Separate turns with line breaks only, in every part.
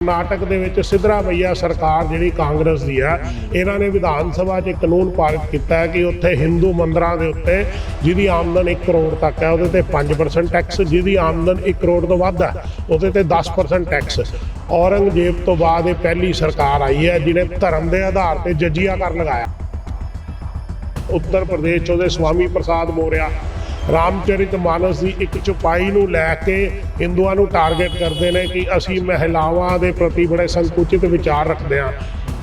ਕਰਨਾਟਕ ਦੇ ਵਿੱਚ ਸਿੱਧਰਾਮਈਆ ਸਰਕਾਰ ਜਿਹੜੀ ਕਾਂਗਰਸ ਦੀ ਹੈ, ਇਹਨਾਂ ਨੇ ਵਿਧਾਨ ਸਭਾ 'ਚ ਇੱਕ ਕਾਨੂੰਨ ਪਾਰਿਤ ਕੀਤਾ ਹੈ ਕਿ ਉੱਥੇ ਹਿੰਦੂ ਮੰਦਰਾਂ ਦੇ ਉੱਤੇ ਜਿਹਦੀ ਆਮਦਨ 1 ਕਰੋੜ ਤੱਕ ਹੈ, ਉਹਦੇ ਤੇ 5% ਟੈਕਸ ਜਿਹਦੀ ਆਮਦਨ 1 ਕਰੋੜ ਤੋਂ ਵੱਧ ਹੈ, ਉਹਦੇ ਤੇ 10% ਟੈਕਸ ਔਰੰਗਜ਼ੇਬ ਤੋਂ ਬਾਅਦ ਇਹ ਪਹਿਲੀ ਸਰਕਾਰ ਆਈ ਹੈ, ਜਿਹਨੇ ਧਰਮ ਦੇ ਆਧਾਰ ਤੇ ਜੱਜੀਆ ਕਰ ਲਗਾਇਆ। ਉੱਤਰ ਪ੍ਰਦੇਸ਼ 'ਚ ਉਹਦੇ ਸਵਾਮੀ ਪ੍ਰਸਾਦ ਮੋਰਿਆ ਰਾਮਚਰਿਤ ਮਾਨਸ ਦੀ ਇੱਕ ਚੁਪਾਈ ਨੂੰ ਲੈ ਕੇ ਹਿੰਦੂਆਂ ਨੂੰ ਟਾਰਗੇਟ ਕਰਦੇ ਨੇ ਕਿ ਅਸੀਂ ਮਹਿਲਾਵਾਂ ਦੇ ਪ੍ਰਤੀ ਬੜੇ ਸੰਕੁਚਿਤ ਵਿਚਾਰ ਰੱਖਦੇ ਹਾਂ।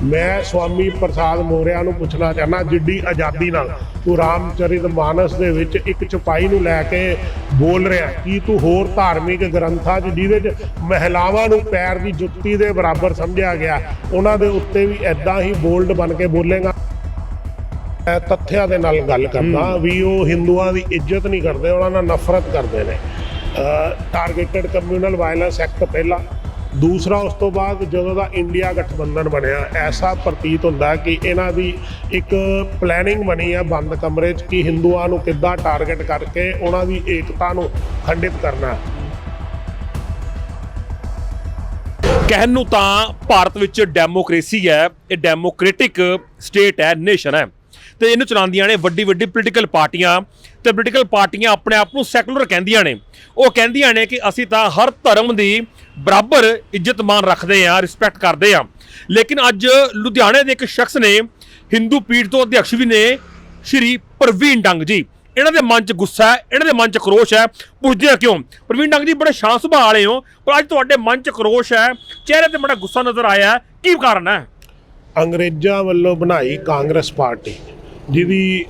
ਮੈਂ ਸਵਾਮੀ ਪ੍ਰਸਾਦ ਮੋਰਿਆ ਨੂੰ ਪੁੱਛਣਾ ਚਾਹਨਾ ਜਿੱਡੀ ਆਜ਼ਾਦੀ ਨਾਲ ਤੂੰ ਰਾਮਚਰਿਤ ਮਾਨਸ ਦੇ ਵਿੱਚ ਇੱਕ ਚੁਪਾਈ ਨੂੰ ਲੈ ਕੇ ਬੋਲ ਰਿਹਾ ਕੀ ਤੂੰ ਹੋਰ ਧਾਰਮਿਕ ਗ੍ਰੰਥਾਂ 'ਚ ਜਿਹਦੇ 'ਚ ਮਹਿਲਾਵਾਂ ਨੂੰ ਪੈਰ ਦੀ ਜੁੱਤੀ ਦੇ ਬਰਾਬਰ ਸਮਝਿਆ ਗਿਆ, ਉਹਨਾਂ ਦੇ ਉੱਤੇ ਵੀ ਐਦਾਂ ਹੀ ਬੋਲਡ ਬਣ ਕੇ ਬੋਲੇਗਾ? ਮੈਂ ਤੱਥਿਆਂ ਦੇ ਨਾਲ ਗੱਲ ਕਰਦਾ ਵੀ ਉਹ ਹਿੰਦੂਆਂ ਦੀ ਇੱਜ਼ਤ ਨਹੀਂ ਕਰਦੇ ਉਹਨਾਂ ਨਾਲ ਨਫ਼ਰਤ ਕਰਦੇ ਨੇ। ਟਾਰਗੇਟਡ ਕਮਿਊਨਲ ਵਾਇਲੈਂਸ ਐਕਟ ਪਹਿਲਾ। ਦੂਸਰਾ ਉਸ ਤੋਂ ਬਾਅਦ ਜਦੋਂ ਦਾ ਇੰਡੀਆ ਗਠਬੰਧਨ ਬਣਿਆ ਐਸਾ ਪ੍ਰਤੀਤ ਹੁੰਦਾ ਕਿ ਇਹਨਾਂ ਦੀ ਇੱਕ ਪਲੈਨਿੰਗ ਬਣੀ ਹੈ ਬੰਦ ਕਮਰੇ 'ਚ ਕਿ ਹਿੰਦੂਆਂ ਨੂੰ ਕਿੱਦਾਂ ਟਾਰਗੇਟ ਕਰਕੇ ਉਹਨਾਂ ਦੀ ਏਕਤਾ ਨੂੰ ਖੰਡਿਤ ਕਰਨਾ।
ਕਹਿਣ ਨੂੰ ਤਾਂ ਭਾਰਤ ਵਿੱਚ ਡੈਮੋਕ੍ਰੇਸੀ ਹੈ ਇਹ ਡੈਮੋਕ੍ਰੈਟਿਕ ਸਟੇਟ ਹੈ ਨੇਸ਼ਨ ਹੈ। ਤੇ ਇਹਨੂੰ ਚਲਾਉਂਦੀਆਂ ਨੇ ਵੱਡੀ ਵੱਡੀ ਪੋਲੀਟੀਕਲ ਪਾਰਟੀਆਂ ਤੇ ਪੋਲੀਟੀਕਲ ਪਾਰਟੀਆਂ ਆਪਣੇ ਆਪ ਨੂੰ ਸੈਕੂਲਰ ਕਹਿੰਦੀਆਂ ਨੇ। ਉਹ ਕਹਿੰਦੀਆਂ ਨੇ ਕਿ ਅਸੀਂ ਤਾਂ ਹਰ ਧਰਮ ਦੀ ਬਰਾਬਰ ਇੱਜ਼ਤ ਮਾਨ ਰੱਖਦੇ ਆ ਰਿਸਪੈਕਟ ਕਰਦੇ ਆ ਲੇਕਿਨ ਅੱਜ ਲੁਧਿਆਣੇ ਦੇ ਇੱਕ ਸ਼ਖਸ ਨੇ, ਹਿੰਦੂ ਪੀੜ ਤੋਂ ਅਧਿਕਸ਼ ਵੀ ਨੇ, ਸ਼੍ਰੀ ਪ੍ਰਵੀਨ ਡੰਗ ਜੀ। ਇਹਨਾਂ ਦੇ ਮਨ 'ਚ ਗੁੱਸਾ ਹੈ, ਇਹਨਾਂ ਦੇ ਮਨ 'ਚ ਕਰੋਸ਼ ਹੈ। ਪੁੱਛਦੇ ਆ ਕਿਉਂ? ਪ੍ਰਵੀਨ ਡੰਗ ਜੀ, ਬੜੇ ਸ਼ਾਂਤ ਸੁਭਾਅ ਵਾਲੇ ਹੋ, ਪਰ ਅੱਜ ਤੁਹਾਡੇ ਮਨ 'ਚ ਕਰੋਸ਼ ਹੈ, ਚਿਹਰੇ ਤੇ ਬੜਾ ਗੁੱਸਾ ਨਜ਼ਰ ਆਇਆ ਕੀ ਕਾਰਨ ਹੈ?
ਅੰਗਰੇਜ਼ਾਂ ਵੱਲੋਂ ਬਣਾਈ ਕਾਂਗਰਸ ਪਾਰਟੀ। ਜਿਹਦੀ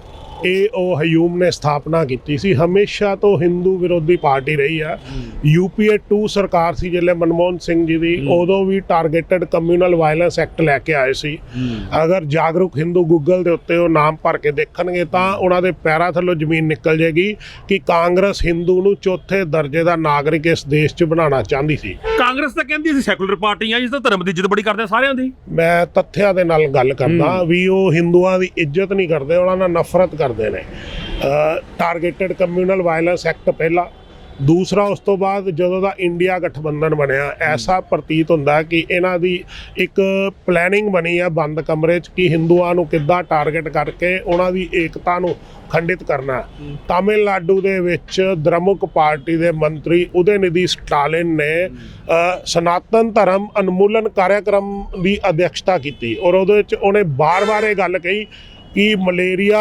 ਇਹ ਉਹ ਹਯੂਮ ਨੇ ਸਥਾਪਨਾ ਕੀਤੀ ਸੀ। ਹਮੇਸ਼ਾ ਤੋਂ ਹਿੰਦੂ ਵਿਰੋਧੀ ਪਾਰਟੀ ਰਹੀ ਆ। ਯੂਪੀਏ 2 ਸਰਕਾਰ ਸੀ ਜਿਹੜੇ ਮਨਮੋਹਨ ਸਿੰਘ ਜੀ ਦੀ। ਉਦੋਂ ਵੀ ਟਾਰਗੇਟਡ ਕਮਿਊਨਲ ਵਾਇਲੈਂਸ ਐਕਟ ਲੈ ਕੇ ਆਏ ਸੀ। ਅਗਰ ਜਾਗਰੂਕ ਹਿੰਦੂ ਗੂਗਲ ਦੇ ਉੱਤੇ ਉਹ ਨਾਮ ਭਰ ਕੇ ਦੇਖਣਗੇ ਤਾਂ ਉਹਨਾਂ ਦੇ ਪੈਰਾਂ ਥੱਲੋਂ ਜ਼ਮੀਨ ਨਿਕਲ ਜਾਏਗੀ ਕਿ ਕਾਂਗਰਸ ਹਿੰਦੂ ਨੂੰ ਚੌਥੇ ਦਰਜੇ ਦਾ ਨਾਗਰਿਕ ਇਸ ਦੇਸ਼ 'ਚ ਬਣਾਉਣਾ ਚਾਹੁੰਦੀ ਸੀ।
ਕਾਂਗਰਸ ਤਾਂ ਕਹਿੰਦੀ ਅਸੀਂ ਸੈਕੂਲਰ ਪਾਰਟੀ ਆ ਜਿਸ ਦਾ ਧਰਮ ਦੀ ਇੱਜ਼ਤ ਬੜੀ ਕਰਦੇ ਸਾਰਿਆਂ ਦੀ।
ਮੈਂ ਤੱਥਿਆਂ ਦੇ ਨਾਲ ਗੱਲ ਕਰਦਾ। ਵੀ ਉਹ ਹਿੰਦੂਆਂ ਦੀ ਇੱਜ਼ਤ ਨਹੀਂ ਕਰਦੇ ਉਹਨਾਂ ਨਾਲ ਨਫ਼ਰਤ ਕਰਦੇ। ਨੇ। ਟਾਰਗੇਟਡ ਕਮਿਊਨਲ ਵਾਇਲੈਂਸ ਐਕਟ ਪਹਿਲਾ। ਦੂਸਰਾ ਉਸ ਤੋਂ ਬਾਅਦ ਜਦੋਂ ਦਾ ਇੰਡੀਆ ਗਠਬੰਧਨ ਬਣਿਆ ਐਸਾ ਪ੍ਰਤੀਤ ਹੁੰਦਾ ਕਿ ਇਹਨਾਂ ਦੀ ਇੱਕ ਪਲੈਨਿੰਗ ਬਣੀ ਹੈ ਬੰਦ ਕਮਰੇ 'ਚ ਕਿ ਹਿੰਦੂਆਂ ਨੂੰ ਕਿੱਦਾਂ ਟਾਰਗੇਟ ਕਰਕੇ ਉਹਨਾਂ ਦੀ ਏਕਤਾ ਨੂੰ ਖੰਡਿਤ ਕਰਨਾ। ਤਾਮਿਲਨਾਡੂ ਦੇ ਵਿੱਚ ਦ੍ਰਮੁਕ ਪਾਰਟੀ ਦੇ ਮੰਤਰੀ ਉਦੈਨਿਧੀ ਸਟਾਲਿਨ ਨੇ ਸਨਾਤਨ ਧਰਮ ਅਨਮੂਲਨ ਕਾਰਜਕ੍ਰਮ ਦੀ ਅਧਿਕਸ਼ਤਾ ਕੀਤੀ ਔਰ ਉਹਦੇ ਵਿੱਚ ਉਹਨੇ ਬਾਰ-ਬਾਰ ਇਹ ਗੱਲ ਕਹੀ ਕਿ ਮਲੇਰੀਆ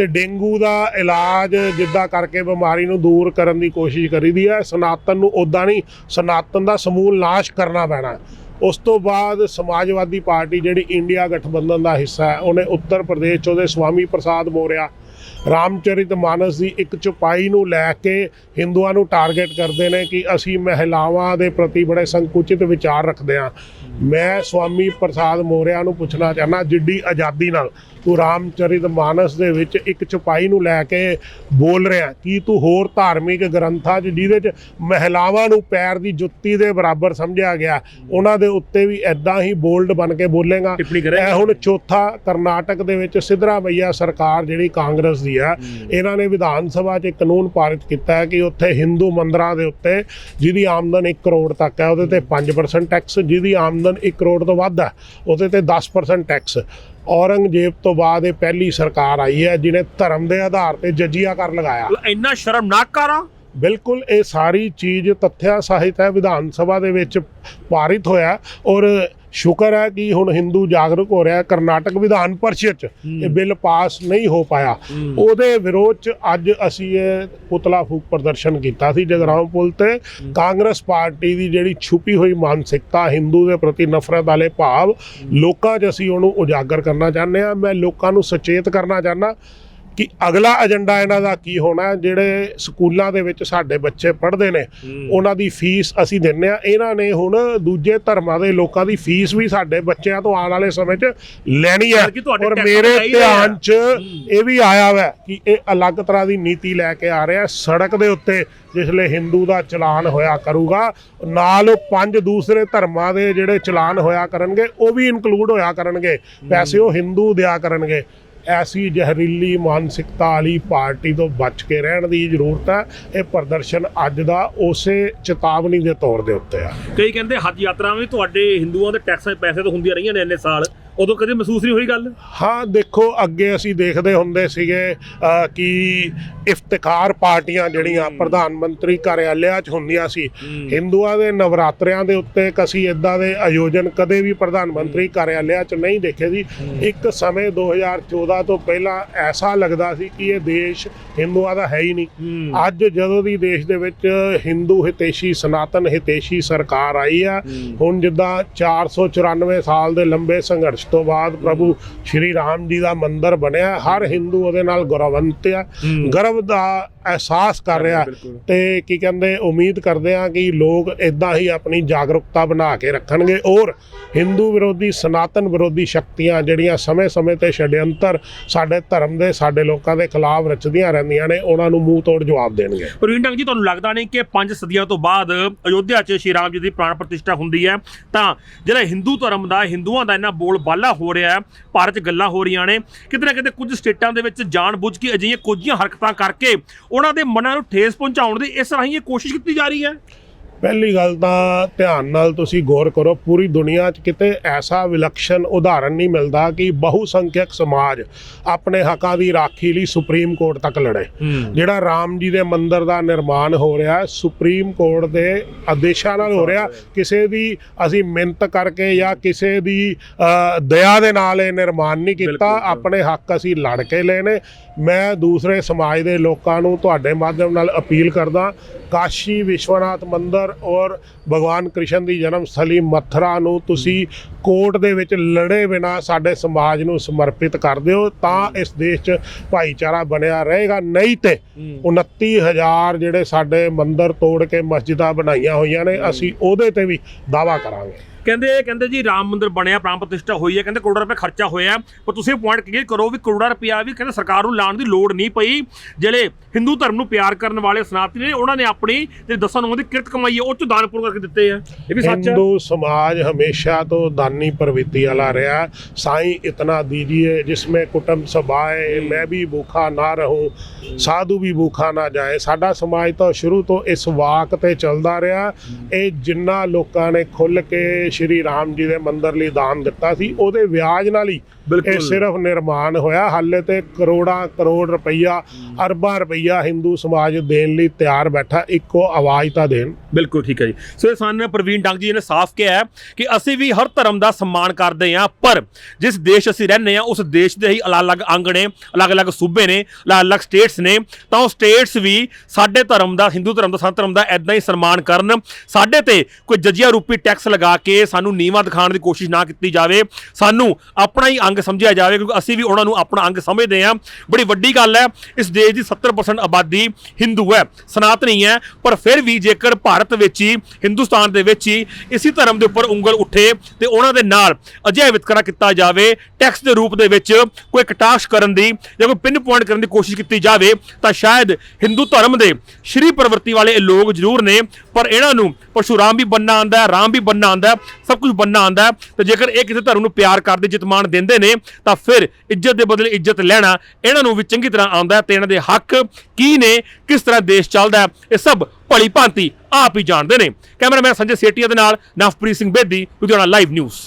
ਤੇ ਡੇਂਗੂ ਦਾ ਇਲਾਜ ਜਿੱਦਾਂ ਕਰਕੇ ਬਿਮਾਰੀ ਨੂੰ ਦੂਰ ਕਰਨ ਦੀ ਕੋਸ਼ਿਸ਼ ਕਰੀਦੀ ਹੈ, ਸਨਾਤਨ ਨੂੰ ਉਦਾਂ ਨਹੀਂ, ਸਨਾਤਨ ਦਾ ਸਮੂਲ ਨਾਸ਼ ਕਰਨਾ ਪੈਣਾ। ਉਸ ਤੋਂ ਬਾਅਦ ਸਮਾਜਵਾਦੀ ਪਾਰਟੀ ਜਿਹੜੀ ਇੰਡੀਆ ਗਠਬੰਧਨ ਦਾ ਹਿੱਸਾ ਹੈ, ਉਹਨੇ ਉੱਤਰ ਪ੍ਰਦੇਸ਼ 'ਚ ਉਹਦੇ ਸਵਾਮੀ ਪ੍ਰਸਾਦ ਮੋਰਿਆ। ਰਾਮਚਰਿਤ ਮਾਨਸ ਦੀ ਇੱਕ ਚੁਪਾਈ ਨੂੰ ਲੈ ਕੇ ਹਿੰਦੂਆਂ ਨੂੰ ਟਾਰਗੇਟ ਕਰਦੇ ਨੇ ਕਿ ਅਸੀਂ ਮਹਿਲਾਵਾਂ ਦੇ ਪ੍ਰਤੀ ਬੜੇ ਸੰਕੁਚਿਤ ਵਿਚਾਰ ਰੱਖਦੇ ਹਾਂ। ਮੈਂ ਸਵਾਮੀ ਪ੍ਰਸਾਦ ਮੋਰਿਆ ਨੂੰ ਪੁੱਛਣਾ ਚਾਹਨਾ ਜਿੱਡੀ ਆਜ਼ਾਦੀ ਨਾਲ ਤੂੰ ਰਾਮਚਰਿਤ ਮਾਨਸ ਦੇ ਵਿੱਚ ਇੱਕ ਚੁਪਾਈ ਨੂੰ ਲੈ ਕੇ ਬੋਲ ਰਿਹਾ ਕੀ ਤੂੰ ਹੋਰ ਧਾਰਮਿਕ ਗ੍ਰੰਥਾਂ 'ਚ ਜਿਹਦੇ 'ਚ ਮਹਿਲਾਵਾਂ ਨੂੰ ਪੈਰ ਦੀ ਜੁੱਤੀ ਦੇ ਬਰਾਬਰ ਸਮਝਿਆ ਗਿਆ ਉਹਨਾਂ ਦੇ ਉੱਤੇ ਵੀ ਐਦਾਂ ਹੀ ਬੋਲਡ ਬਣ ਕੇ ਬੋਲੇਗਾ? ਇਹ ਹੁਣ ਚੌਥਾ ਕਰਨਾਟਕ ਦੇ ਵਿੱਚ ਸਿੱਧਰਾਮਈਆ ਸਰਕਾਰ ਜਿਹੜੀ ਕਾਂਗਰਸ ਦੀ ਹੈ ਇਹਨਾਂ ਨੇ ਵਿਧਾਨ ਸਭਾ 'ਚ ਕਾਨੂੰਨ ਪਾਰਿਤ ਕੀਤਾ ਹੈ ਕਿ ਉੱਥੇ ਹਿੰਦੂ ਮੰਦਰਾਂ ਦੇ ਉੱਤੇ ਜਿਹਦੀ ਆਮਦਨ 1 ਕਰੋੜ ਤੱਕ ਹੈ ਉਹਦੇ ਤੇ 5% ਟੈਕਸ ਜਿਹਦੀ ਆਮਦਨ 1 ਕਰੋੜ ਤੋਂ ਵੱਧ ਹੈ ਉਹਦੇ ਤੇ 10% ਟੈਕਸ ਔਰੰਗਜ਼ੇਬ ਤੋਂ ਬਾਅਦ ਇਹ ਪਹਿਲੀ ਸਰਕਾਰ ਆਈ ਹੈ ਜਿਹਨੇ ਧਰਮ ਦੇ ਆਧਾਰ ਤੇ ਜਜੀਆ ਕਰ ਲਗਾਇਆ।
ਇੰਨਾ ਸ਼ਰਮਨਾਕ ਕਾਰਾ
ਬਿਲਕੁਲ ਇਹ ਸਾਰੀ ਚੀਜ਼ ਤੱਥਿਆ ਸਾਹਿਤ ਹੈ ਵਿਧਾਨ ਸਭਾ ਦੇ ਵਿੱਚ ਪਾਰਿਤ ਹੋਇਆ ਔਰ ਸ਼ੁਕਰ ਹੈ ਕਿ ਹੁਣ ਹਿੰਦੂ ਜਾਗਰੂਕ ਹੋ ਰਿਹਾ ਕਰਨਾਟਕ ਵਿਧਾਨ ਪਰਿਸ਼ਦ ਚ। ਇਹ ਬਿੱਲ ਪਾਸ ਨਹੀਂ ਹੋ ਪਾਇਆ। ਉਹਦੇ ਵਿਰੋਧ ਚ ਅੱਜ ਅਸੀਂ ਇਹ ਪੁਤਲਾ ਫੂਕ ਪ੍ਰਦਰਸ਼ਨ ਕੀਤਾ ਸੀ ਜਗਰਾਉਂ ਪੁਲ ਤੇ। ਕਾਂਗਰਸ ਪਾਰਟੀ ਦੀ ਜਿਹੜੀ ਛੁਪੀ ਹੋਈ ਮਾਨਸਿਕਤਾ ਹਿੰਦੂ ਦੇ ਪ੍ਰਤੀ ਨਫ਼ਰਤ ਵਾਲੇ ਭਾਵ ਲੋਕਾਂ 'ਚ ਅਸੀਂ ਉਹਨੂੰ ਉਜਾਗਰ ਕਰਨਾ ਚਾਹੁੰਦੇ ਆ ਮੈਂ ਲੋਕਾਂ ਨੂੰ ਸੁਚੇਤ ਕਰਨਾ ਚਾਹੁੰਦਾ ਕਿ ਅਗਲਾ ਏਜੰਡਾ ਇਹਨਾਂ ਦਾ ਕੀ ਹੋਣਾ? ਜਿਹੜੇ ਸਕੂਲਾਂ ਦੇ ਵਿੱਚ ਸਾਡੇ ਬੱਚੇ ਪੜ੍ਹਦੇ ਨੇ ਉਹਨਾਂ ਦੀ ਫੀਸ ਅਸੀਂ ਦਿੰਨੇ ਆ। ਇਹਨਾਂ ਨੇ ਹੁਣ ਦੂਜੇ ਧਰਮਾਂ ਦੇ ਲੋਕਾਂ ਦੀ ਫੀਸ ਵੀ ਸਾਡੇ ਬੱਚਿਆਂ ਤੋਂ ਆਉਣ ਵਾਲੇ ਸਮੇਂ 'ਚ ਲੈਣੀ ਹੈ। ਔਰ ਮੇਰੇ। ਧਿਆਨ 'ਚ ਇਹ ਵੀ ਆਇਆ ਵਾ ਕਿ ਇਹ ਅਲੱਗ ਤਰ੍ਹਾਂ ਦੀ ਨੀਤੀ ਲੈ ਕੇ ਆ ਰਿਹਾ ਸੜਕ ਦੇ ਉੱਤੇ ਜਿਸਲੇ ਹਿੰਦੂ ਦਾ ਚਲਾਨ ਹੋਇਆ ਕਰੂਗਾ ਨਾਲ ਪੰਜ ਦੂਸਰੇ ਧਰਮਾਂ ਦੇ ਜਿਹੜੇ ਚਲਾਨ ਹੋਇਆ ਕਰਨਗੇ ਉਹ ਵੀ ਇਨਕਲੂਡ ਹੋਇਆ ਕਰਨਗੇ। ਪੈਸੇ ਉਹ ਹਿੰਦੂ ਦਿਆ ਕਰਨਗੇ। ਐਸੀ ਜ਼ਹਿਰੀਲੀ ਮਾਨਸਿਕਤਾ ਵਾਲੀ ਪਾਰਟੀ ਤੋਂ ਬਚ ਕੇ ਰਹਿਣ ਦੀ ਜ਼ਰੂਰਤ ਹੈ। ਇਹ ਪ੍ਰਦਰਸ਼ਨ ਅੱਜ ਦਾ ਉਸੇ ਚੇਤਾਵਨੀ ਦੇ ਤੌਰ ਦੇ ਉੱਤੇ ਆ।
ਕਈ ਕਹਿੰਦੇ ਹੱਜ ਯਾਤਰਾਵਾਂ ਵੀ ਤੁਹਾਡੇ ਹਿੰਦੂਆਂ ਦੇ ਟੈਕਸਾਂ ਦੇ ਪੈਸੇ ਤੋਂ ਹੁੰਦੀਆਂ ਰਹੀਆਂ ਨੇ ਇੰਨੇ ਸਾਲ। ਉਦੋਂ ਕਦੇ ਮਹਿਸੂਸ ਨਹੀਂ ਹੋਈ ਗੱਲ?
ਹਾਂ ਦੇਖੋ ਅੱਗੇ ਅਸੀਂ ਦੇਖਦੇ ਹੁੰਦੇ ਸੀਗੇ ਕਿ ਇਫਤਿਖਾਰ ਪਾਰਟੀਆਂ ਜਿਹੜੀਆਂ ਪ੍ਰਧਾਨ ਮੰਤਰੀ ਕਾਰਿਆਲਿਆਂ 'ਚ ਹੁੰਦੀਆਂ ਸੀ। ਹਿੰਦੂਆਂ ਦੇ ਨਵਰਾਤਰਿਆਂ ਦੇ ਉੱਤੇ ਕਸੀ ਇਦਾਂ ਦੇ ਆਯੋਜਨ ਕਦੇ ਵੀ ਪ੍ਰਧਾਨ ਮੰਤਰੀ ਕਾਰਿਆਲਿਆਂ 'ਚ ਨਹੀਂ ਦੇਖੇ ਸੀ। ਇੱਕ ਸਮੇਂ 2014 ਤੋਂ ਪਹਿਲਾਂ ਐਸਾ ਲੱਗਦਾ ਸੀ ਕਿ ਇਹ ਦੇਸ਼ ਹਿੰਦੂਆਂ ਦਾ ਹੈ ਹੀ ਨਹੀਂ। ਅੱਜ ਜਦੋਂ ਦੀ ਦੇਸ਼ ਦੇ ਵਿੱਚ ਹਿੰਦੂ ਹਿਤੇਸ਼ੀ ਸਨਾਤਨ ਹਿਤੇਸ਼ੀ ਸਰਕਾਰ ਆਈ ਆ ਹੁਣ ਜਿੱਦਾਂ 494 ਸਾਲ ਦੇ ਲੰਬੇ ਸੰਘਰਸ਼ ਤੋਂ ਬਾਅਦ ਪ੍ਰਭੂ ਸ਼੍ਰੀ ਰਾਮ ਜੀ ਦਾ ਮੰਦਿਰ ਬਣਿਆ ਹਰ ਹਿੰਦੂ ਉਹਦੇ ਨਾਲ ਗੌਰਵੰਤ ਆ ਗਰਵ ਦਾ ਅਹਿਸਾਸ ਕਰ ਰਿਹਾ। ਤੇ ਕੀ ਕਹਿੰਦੇ ਉਮੀਦ ਕਰਦੇ ਆ ਕਿ ਲੋਕ ਇਦਾਂ ਹੀ ਆਪਣੀ ਜਾਗਰੂਕਤਾ ਬਣਾ ਕੇ ਰੱਖਣਗੇ ਔਰ ਹਿੰਦੂ ਵਿਰੋਧੀ ਸਨਾਤਨ ਵਿਰੋਧੀ ਸ਼ਕਤੀਆਂ ਜਿਹੜੀਆਂ ਸਮੇਂ-ਸਮੇਂ ਤੇ ਛੜਯੰਤਰ ਸਾਡੇ ਧਰਮ ਦੇ ਸਾਡੇ ਲੋਕਾਂ ਦੇ ਖਿਲਾਫ ਰਚਦੀਆਂ ਰਹਿੰਦੀਆਂ ਨੇ ਉਹਨਾਂ ਨੂੰ ਮੂੰਹ ਤੋੜ ਜਵਾਬ ਦੇਣਗੇ।
ਪ੍ਰਵੀਨ ਡੰਗ ਜੀ ਤੁਹਾਨੂੰ ਲੱਗਦਾ ਨਹੀਂ ਕਿ ਪੰਜ ਸਦੀਆਂ ਤੋਂ ਬਾਅਦ ਅਯੋਧਿਆ 'ਚ ਸ਼੍ਰੀ ਰਾਮ ਜੀ ਦੀ ਪ੍ਰਾਣ ਪ੍ਰਤਿਸ਼ਠਾ ਹੁੰਦੀ ਹੈ? ਤਾਂ ਜਿਹੜਾ ਹਿੰਦੂ ਧਰਮ ਦਾ ਹਿੰਦੂਆਂ ਦਾ ਇੰਨਾ ਬੋਲ ਬਾਲਾ ਹੋ ਰਿਹਾ ਹੈ ਭਾਰਤ 'ਚ ਗੱਲਾਂ ਹੋ ਰਹੀਆਂ ਨੇ ਕਿਤੇ ਨਾ ਕਿਤੇ ਕੁਝ ਸਟੇਟਾਂ ਦੇ ਵਿੱਚ ਜਾਣ ਬੁੱਝ ਕੇ ਅਜਿਹੀਆਂ ਕੁਝੀਆਂ ਹਰਕਤਾਂ ਕਰਕੇ ਉਹਨਾਂ ਦੇ ਮਨਾਂ ਨੂੰ ਠੇਸ ਪਹੁੰਚਾਉਣ ਦੀ ਇਸ ਰਾਹੀਂ ਇਹ ਕੋਸ਼ਿਸ਼ ਕੀਤੀ ਜਾ ਰਹੀ ਹੈ।
ਪਹਿਲੀ ਗੱਲ ਤਾਂ ਧਿਆਨ ਨਾਲ ਤੁਸੀਂ ਗੌਰ ਕਰੋ ਪੂਰੀ ਦੁਨੀਆ 'ਚ ਕਿਤੇ ਐਸਾ ਵਿਲੱਖਣ ਉਦਾਹਰਣ ਨਹੀਂ ਮਿਲਦਾ ਕਿ ਬਹੁ ਸੰਖਿਅਕ ਸਮਾਜ ਆਪਣੇ ਹੱਕਾਂ ਦੀ ਰਾਖੀ ਲਈ ਸੁਪਰੀਮ ਕੋਰਟ ਤੱਕ ਲੜੇ। ਜਿਹੜਾ ਰਾਮ ਜੀ ਦੇ ਮੰਦਿਰ ਦਾ ਨਿਰਮਾਣ ਹੋ ਰਿਹਾ ਹੈ ਸੁਪਰੀਮ ਕੋਰਟ ਦੇ ਆਦੇਸ਼ਾਂ ਨਾਲ ਹੋ ਰਿਹਾ ਕਿਸੇ ਦੀ ਅਸੀਂ ਮਿਹਨਤ ਕਰਕੇ ਜਾਂ ਕਿਸੇ ਦੀ ਦਇਆ ਦੇ ਨਾਲ ਇਹ ਨਿਰਮਾਣ ਨਹੀਂ ਕੀਤਾ। ਆਪਣੇ ਹੱਕ ਅਸੀਂ ਲੜ ਕੇ ਲਏ ਨੇ। ਮੈਂ ਦੂਸਰੇ ਸਮਾਜ ਦੇ ਲੋਕਾਂ ਨੂੰ ਤੁਹਾਡੇ ਮਾਧਿਅਮ ਨਾਲ ਅਪੀਲ ਕਰਦਾ ਕਾਸ਼ੀ ਵਿਸ਼ਵਨਾਥ ਮੰਦਿਰ ਔਰ ਭਗਵਾਨ ਕ੍ਰਿਸ਼ਨ ਦੀ ਜਨਮ ਸਥਲੀ ਮਥੁਰਾ ਨੂੰ ਤੁਸੀਂ ਕੋਰਟ ਦੇ ਵਿੱਚ ਲੜੇ ਬਿਨਾ ਸਾਡੇ ਸਮਾਜ ਨੂੰ ਸਮਰਪਿਤ ਕਰ ਦਿਓ ਤਾਂ ਇਸ ਦੇਸ਼ 'ਚ ਭਾਈਚਾਰਾ ਬਣਿਆ ਰਹੇਗਾ। ਨਹੀਂ ਤੇ 29000 ਜਿਹੜੇ ਸਾਡੇ ਮੰਦਿਰ ਤੋੜ ਕੇ ਮਸਜਿਦਾਂ ਬਣਾਈਆਂ ਹੋਈਆਂ ਨੇ ਅਸੀਂ ਉਹਦੇ ਤੇ ਵੀ ਦਾਵਾ ਕਰਾਂਗੇ।
ਕਹਿੰਦੇ ਕਹਿੰਦੇ ਜੀ ਰਾਮ ਮੰਦਿਰ ਬਣਿਆ ਪ੍ਰਾਣ ਪ੍ਰਤਿਸ਼ਠਾ ਹੋਈ ਹੈ ਕਹਿੰਦੇ ਕਰੋੜਾਂ ਰੁਪਏ ਖਰਚਾ ਹੋਇਆ ਪਰ ਤੁਸੀਂ ਪੁਆਇੰਟ ਕਲੀਅਰ ਕਰੋ ਵੀ ਕਰੋੜਾਂ ਰੁਪਿਆ ਵੀ ਕਹਿੰਦੇ ਸਰਕਾਰ ਨੂੰ ਲਾਣ ਦੀ ਲੋੜ ਨਹੀਂ ਪਈ। ਜਿਹੜੇ ਹਿੰਦੂ ਧਰਮ ਨੂੰ ਪਿਆਰ ਕਰਨ ਵਾਲੇ ਸਨਾਤਨੀ ਨੇ ਉਹਨਾਂ ਨੇ ਆਪਣੀ ਤੇ ਦਸਾਂ ਨੂੰ ਦੀ ਕਿਰਤ ਕਮਾਈ ਹੈ ਉਹ ਚ ਦਾਨਪੁਰ ਕਰਕੇ ਦਿੱਤੇ ਆ। ਇਹ ਵੀ ਸੱਚ ਹੈ।
ਹਿੰਦੂ ਸਮਾਜ ਹਮੇਸ਼ਾ ਤੋਂ ਦਾਨੀ ਪ੍ਰਵਿੱਤੀ ਵਾਲਾ ਰਿਹਾ। ਸਾਈ ਇਤਨਾ ਦੀਜੀਏ ਜਿਸਮੇ ਕੁਟੰਬ ਸਬਾਏ ਮੈਂ ਵੀ ਭੁੱਖਾ ਨਾ ਰਹੂੰ ਸਾਧੂ ਵੀ ਭੁੱਖਾ ਨਾ ਜਾਏ। ਸਾਡਾ ਸਮਾਜ ਤਾਂ ਸ਼ੁਰੂ ਤੋਂ ਇਸ ਵਾਕ ਤੇ ਚੱਲਦਾ ਰਿਹਾ। ਇਹ ਜਿੰਨਾ ਲੋਕਾਂ ਨੇ ਖੁੱਲ ਕੇ ਸ਼੍ਰੀ ਰਾਮ ਜੀ ਦੇ ਮੰਦਿਰ ਲਈ ਦਾਨ ਦਿੱਤਾ ਸੀ। ਉਹਦੇ ਵਿਆਜ ਨਾਲ ਹੀ ਇਹ ਸਿਰਫ ਨਿਰਮਾਣ ਹੋਇਆ ਹਾਲੇ ਤੇ ਕਰੋੜਾਂ ਕਰੋੜ ਰੁਪਈਆ ਅਰਬਾਂ ਰੁਪਈਆ ਹਿੰਦੂ ਸਮਾਜ ਦੇਣ ਲਈ ਤਿਆਰ ਬੈਠਾ ਇੱਕੋ ਆਵਾਜ਼ ਤਾਂ ਦੇਣ।
ਬਿਲਕੁਲ ਠੀਕ ਹੈ ਜੀ। ਸੋ ਸਾਨੂੰ ਪ੍ਰਵੀਨ ਡੰਗ ਜੀ ਨੇ ਸਾਫ਼ ਕਿਹਾ ਹੈ ਕਿ ਅਸੀਂ ਵੀ ਹਰ ਧਰਮ ਦਾ ਸਨਮਾਨ ਕਰਦੇ ਹਾਂ ਪਰ ਜਿਸ ਦੇਸ਼ ਅਸੀਂ ਰਹਿੰਦੇ ਹਾਂ ਉਸ ਦੇਸ਼ ਦੇ ਹੀ ਅਲੱਗ-ਅਲੱਗ ਅੰਗ ਨੇ ਅਲੱਗ-ਅਲੱਗ ਸੂਬੇ ਨੇ ਅਲੱਗ-ਅਲੱਗ ਸਟੇਟਸ ਨੇ ਤਾਂ ਉਹ ਸਟੇਟਸ ਵੀ ਸਾਡੇ ਧਰਮ ਦਾ ਹਿੰਦੂ ਧਰਮ ਦਾ ਸੰਤ ਧਰਮ ਦਾ ਐਦਾਂ ਹੀ ਸਨਮਾਨ ਕਰਨ। ਸਾਡੇ ਤੇ ਕੋਈ ਜਜੀਆ ਰੂਪੀ ਟੈਕਸ ਲਗਾ ਕੇ ਸਾਨੂੰ ਨੀਵਾਂ ਦਿਖਾਉਣ ਦੀ ਕੋਸ਼ਿਸ਼ ਨਾ ਕੀਤੀ ਜਾਵੇ। ਸਾਨੂੰ ਆਪਣਾ ਹੀ ਅੰਗ ਸਮਝਿਆ ਜਾਵੇ, ਕਿਉਂਕਿ ਅਸੀਂ ਵੀ ਉਹਨਾਂ ਨੂੰ ਆਪਣਾ ਅੰਗ ਸਮਝਦੇ ਹਾਂ। ਬੜੀ ਵੱਡੀ ਗੱਲ ਹੈ, ਇਸ ਦੇਸ਼ ਦੀ 70% ਆਬਾਦੀ ਹਿੰਦੂ ਹੈ, ਸਨਾਤਨੀ ਹੈ। ਪਰ ਫਿਰ ਵੀ ਜੇਕਰ ਭਾਰਤ ਵਿੱਚ ਹੀ, ਹਿੰਦੁਸਤਾਨ ਦੇ ਵਿੱਚ ਹੀ ਇਸੇ ਧਰਮ ਦੇ ਉੱਪਰ ਉਂਗਲ ਉੱਠੇ, ਤੇ ਉਹਨਾਂ ਦੇ ਨਾਲ ਅਜਿਹਾ ਵਿਤਕਰਾ ਕੀਤਾ ਜਾਵੇ ਟੈਕਸ ਦੇ ਰੂਪ ਦੇ ਵਿੱਚ ਕੋਈ ਕਟਾਸ਼ ਕਰਨ ਦੀ ਜਾਂ ਕੋਈ ਪਿੰਨ ਪੁਆਇੰਟ ਕਰਨ ਦੀ ਕੋਸ਼ਿਸ਼ ਕੀਤੀ ਜਾਵੇ, ਤਾਂ ਸ਼ਾਇਦ ਹਿੰਦੂ ਧਰਮ ਦੇ ਸ਼੍ਰੀ ਪ੍ਰਵਰਤੀ ਵਾਲੇ ਇਹ ਲੋਕ ਜ਼ਰੂਰ ਨੇ। ਪਰ ਇਹਨਾਂ ਨੂੰ ਪਰਸ਼ੂਰਾਮ ਵੀ ਬੰਨਾ ਆਂਦਾ ਹੈ, ਰਾਮ ਵੀ ਬੰਨਾ ਆਂਦਾ ਸਭ ਕੁਝ ਬੰਨਾ ਆਂਦਾ ਹੈ। ਤੇ ਜੇਕਰ ਇਹ ਕਿਸੇ ਧਰਮ ਨੂੰ ਪਿਆਰ ਕਰਦੇ, ਜਿਤਮਾਨ ਦਿੰਦੇ ਨੇ ਤਾਂ ਫਿਰ ਇੱਜ਼ਤ ਦੇ ਬਦਲੇ ਇੱਜ਼ਤ ਲੈਣਾ ਇਹਨਾਂ ਨੂੰ ਵੀ ਚੰਗੀ ਤਰ੍ਹਾਂ ਆਉਂਦਾ ਤੇ ਇਹਨਾਂ ਦੇ ਹੱਕ ਕੀ ਨੇ, ਕਿਸ ਤਰ੍ਹਾਂ ਦੇਸ਼ ਚੱਲਦਾ ਇਹ ਸਭ ਭਲੀ ਭਾਂਤੀ ਆਪ ਹੀ ਜਾਣਦੇ ਨੇ। ਕੈਮਰਾਮੈਨ ਸੰਜੇ ਸੇਟੀਆ ਦੇ ਨਾਲ ਨਵਪ੍ਰੀਤ ਸਿੰਘ ਬੇਦੀ, ਲੁਧਿਆਣਾ ਲਾਈਵ ਨਿਊਜ਼